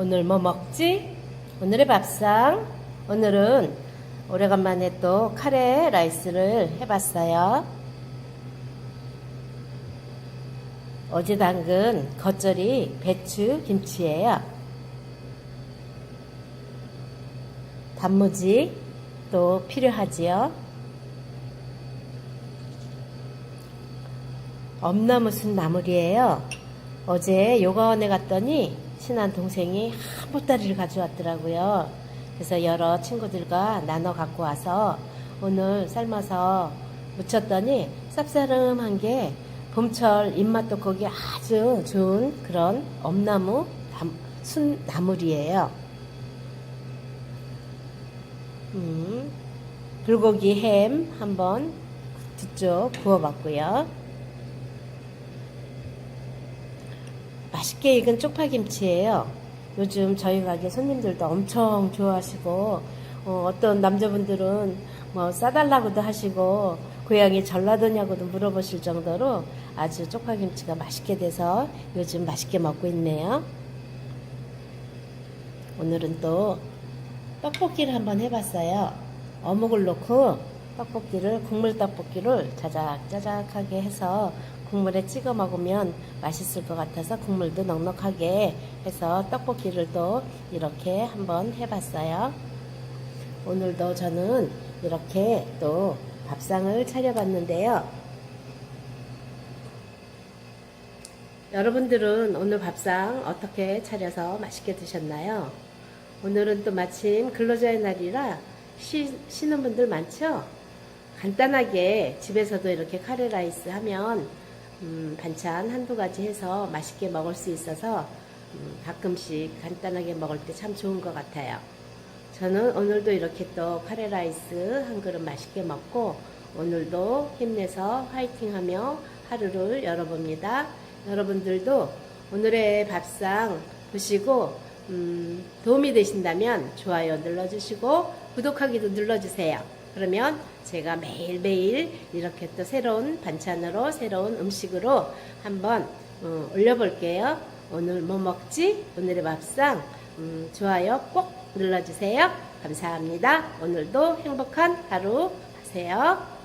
오늘 뭐 먹지? 오늘의 밥상. 오늘은 오래간만에 또 카레 라이스를 해봤어요. 어제 담근 겉절이 배추 김치예요. 단무지 또 필요하지요. 엄나무 순 나물이에요. 어제 요가원에 갔더니 친한 동생이 한 보따리를 가져왔더라고요. 그래서 여러 친구들과 나눠 갖고 와서 오늘 삶아서 무쳤더니 쌉싸름한 게 봄철 입맛 돋고기 아주 좋은 그런 엄나무 남- 순 나물이에요. 음, 불고기 햄 한번 두쪽 구워봤고요. 맛있게 익은 쪽파김치예요. 요즘 저희 가게 손님들도 엄청 좋아하시고 어, 떤 남자분들은 뭐 싸달라고도 하시고 고향이 전라도냐고도 물어보실 정도로 아주 쪽파김치가 맛있게 돼서 요즘 맛있게 먹고 있네요. 오늘은 또 떡볶이를 한번 해봤어요. 어묵을 넣고 떡볶이를 국물 떡볶이를 자작자작하게 해서 국물에 찍어 먹으면 맛있을 것 같아서 국물도 넉넉하게 해서 떡볶이를 또 이렇게 한번 해봤어요. 오늘도 저는 이렇게 또 밥상을 차려봤는데요. 여러분들은 오늘 밥상 어떻게 차려서 맛있게 드셨나요? 오늘은 또 마침 근로자의 날이라 쉬, 쉬는 분들 많죠? 간단하게 집에서도 이렇게 카레 라이스 하면 음, 반찬 한두 가지 해서 맛있게 먹을 수 있어서 음, 가끔씩 간단하게 먹을 때 참 좋은 것 같아요. 저는 오늘도 이렇게 또 카레 라이스 한 그릇 맛있게 먹고 오늘도 힘내서 화이팅 하며 하루를 열어봅니다. 여러분들도 오늘의 밥상 보시고 음, 도움이 되신다면 좋아요 눌러주시고 구독하기도 눌러주세요. 그러면 제가 매일매일 이렇게 또 새로운 반찬으로 새로운 음식으로 한번 어, 올려볼게요. 오늘 뭐 먹지? 오늘의 밥상 음, 좋아요 꼭 눌러주세요. 감사합니다. 오늘도 행복한 하루 하세요.